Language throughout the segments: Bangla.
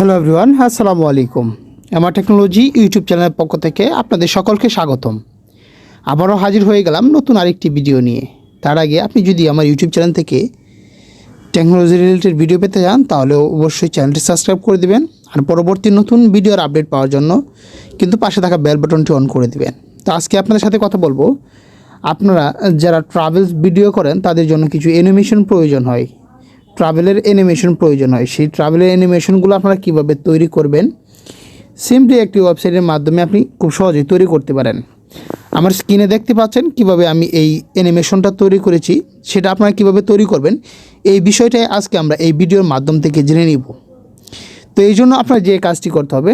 হ্যালো এভরিওয়ান আসসালামু আলাইকুম আমার টেকনোলজি ইউটিউব চ্যানেলের পক্ষ থেকে আপনাদের সকলকে স্বাগতম। আবারও হাজির হয়ে গেলাম নতুন আরেকটি ভিডিও নিয়ে। তার আগে আপনি যদি আমার ইউটিউব চ্যানেল থেকে টেকনোলজি রিলেটেড ভিডিও পেতে চান, তাহলে অবশ্যই চ্যানেলটি সাবস্ক্রাইব করে দিবেন আর পরবর্তী নতুন ভিডিওর আপডেট পাওয়ার জন্য কিন্তু পাশে থাকা বেল বাটনটি অন করে দিবেন। তো আজকে আপনাদের সাথে কথা বলব। আপনারা যারা ট্রাভেলস ভিডিও করেন, তাদের জন্য কিছু অ্যানিমেশন প্রয়োজন হয়। ট্রাভেলের অ্যানিমেশন প্রয়োজন হয়। সেই ট্রাভেলের অ্যানিমেশনগুলো আপনারা কীভাবে তৈরি করবেন? সিম্পলি একটি ওয়েবসাইটের মাধ্যমে আপনি খুব সহজেই তৈরি করতে পারেন। আমার স্ক্রিনে দেখতে পাচ্ছেন কীভাবে আমি এই অ্যানিমেশনটা তৈরি করেছি, সেটা আপনারা কীভাবে তৈরি করবেন? এই বিষয়টাই আজকে আমরা এই ভিডিওর মাধ্যম থেকে জেনে নিব। তো এই জন্য আপনার যে কাজটি করতে হবে,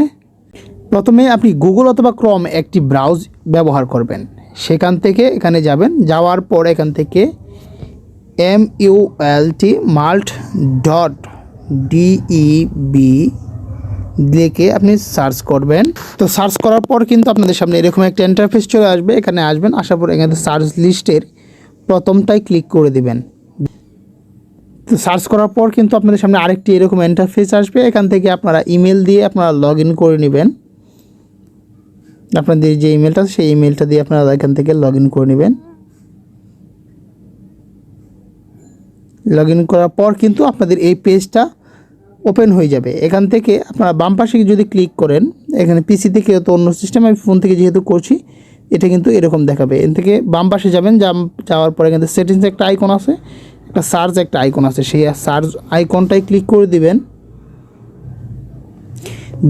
প্রথমে আপনি গুগল অথবা ক্রম একটি ব্রাউজ ব্যবহার করবেন। সেখান থেকে এখানে যাবেন, যাওয়ার পর এখান থেকে M U L T mult dot DEB লিখে আপনি সার্চ করবেন। তো সার্চ করার পর কিন্তু আপনাদের সামনে এরকম একটা ইন্টারফেস চলে আসবে। এখানে আসবেন, আসার পর এখানে সার্চ লিস্টের প্রথমটাই ক্লিক করে দিবেন। তো সার্চ করার পর কিন্তু আপনাদের সামনে আরেকটি এরকম ইন্টারফেস আসবে। এখান থেকে আপনারা ইমেল দিয়ে আপনারা লগ ইন করে নেবেন। আপনাদের যে ইমেলটা সেই ইমেলটা দিয়ে আপনারা এখান থেকে লগ ইন করে নেবেন। লগ ইন করার পর কিন্তু আপনাদের এই পেজটা ওপেন হয়ে যাবে। এখান থেকে আপনারা বাম পাশে যদি ক্লিক করেন, এখানে পিসি থেকে তো অন্য সিস্টেম আমি ফোন থেকে যেহেতু করছি, এটা কিন্তু এরকম দেখাবে। এখান থেকে বাম পাশে যাবেন যাওয়ার পরে থেকে সেটিংস একটা আইকন আছে, একটা সার্চ একটা আইকন আছে। সেই সার্চ আইকনটাই ক্লিক করে দিবেন।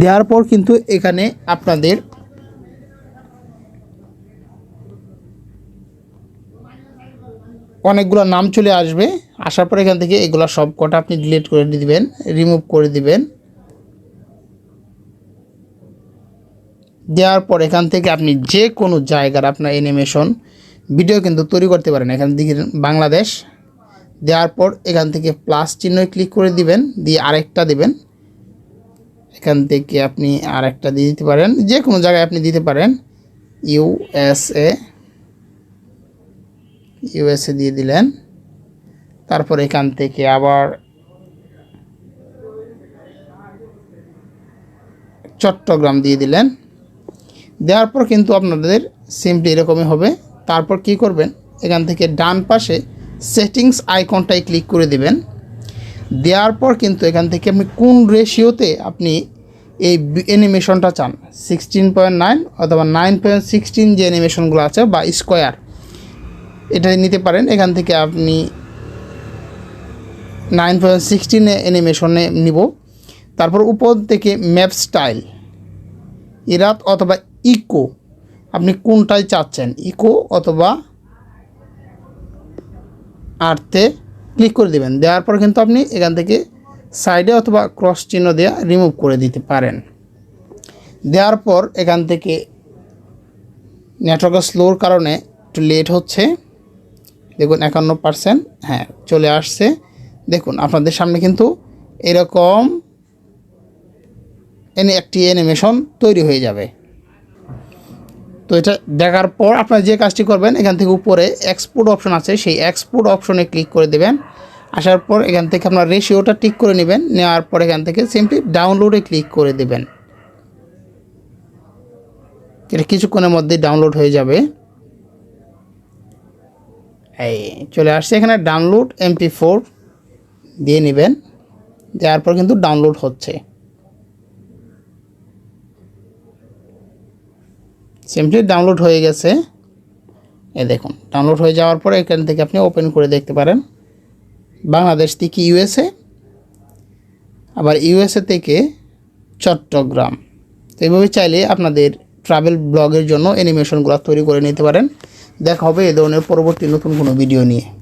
দেওয়ার পর কিন্তু এখানে আপনাদের অনেকগুলো নাম চলে আসবে। আসার পর এখান থেকে এগুলো সব কটা আপনি ডিলিট করে দিবেন রিমুভ করে দিবেন। দেওয়ার পর এখান থেকে আপনি যে কোনো জায়গার আপনার অ্যানিমেশন ভিডিও কিন্তু তৈরি করতে পারেন। এখান থেকে বাংলাদেশ। দেওয়ার পর এখান থেকে প্লাস চিহ্ন ক্লিক করে দিবেন, দিয়ে আরেকটা দিবেন। এখান থেকে আপনি আরেকটা দিয়ে দিতে পারেন। যে কোনো জায়গায় আপনি দিতে পারেন। ইউএসএ ইউএসএ দিয়ে দিলেন। তারপর এখান থেকে আবার চট্টগ্রাম দিয়ে দিলেন। দেওয়ার পর কিন্তু আপনাদের সিম্পলি এরকমই হবে। তারপর কি করবেন? এখান থেকে ডান পাশে সেটিংস আইকনটাই ক্লিক করে দিবেন। দেওয়ার পর কিন্তু এখান থেকে আপনি কোন রেশিওতে আপনি এই অ্যানিমেশনটা চান? সিক্সটিন পয়েন্ট নাইন অথবা নাইন পয়েন্ট সিক্সটিন যে অ্যানিমেশনগুলো আছে বা স্কোয়ার এটা নিতে পারেন। এখান থেকে আপনি নাইন পয়েন্ট সিক্সটিনে অ্যানিমেশনে নিব। তারপর উপর থেকে ম্যাপ স্টাইল ইরাত অথবা ইকো আপনি কোনটাই চাচ্ছেন? ইকো অথবা আর্থে ক্লিক করে দেবেন। দেওয়ার পর কিন্তু আপনি এখান থেকে সাইডে অথবা ক্রস চিহ্ন দেওয়া রিমুভ করে দিতে পারেন। দেওয়ার পর এখান থেকে নেটওয়ার্কের স্লোর কারণে একটু লেট হচ্ছে। দেখুন, একান্ন পার্সেন্ট হ্যাঁ চলে আসছে। দেখুন, আপনাদের সামনে কিন্তু এরকম এনে একটি অ্যানিমেশন তৈরি হয়ে যাবে। তো এটা দেখার পর আপনারা যে কাজটি করবেন, এখান থেকে উপরে এক্সপোর্ট অপশন আছে, সেই এক্সপোর্ট অপশনে ক্লিক করে দেবেন। আসার পর এখান থেকে আপনার রেশিওটা ঠিক করে নেবেন, নেওয়ার পর এখান থেকে সিম্পলি ডাউনলোডে ক্লিক করে দেবেন। এটা কিছুক্ষণের মধ্যেই ডাউনলোড হয়ে যাবে। এই, চলে আসছে এখানে ডাউনলোড এমপি ফোর দিয়ে নেবেন। দেওয়ার পর কিন্তু ডাউনলোড হচ্ছে। সিম্পলি ডাউনলোড হয়ে গেছে এ দেখুন ডাউনলোড হয়ে যাওয়ার পরে এখান থেকে আপনি ওপেন করে দেখতে পারেন। বাংলাদেশ থেকে ইউএসএ আবার ইউএসএ থেকে চট্টগ্রাম। তো এইভাবে চাইলে আপনাদের ট্রাভেল ব্লগের জন্য অ্যানিমেশনগুলো তৈরি করে নিতে পারেন। দেখা হবে এ ধরনের পরবর্তী নতুন কোনো ভিডিও নিয়ে।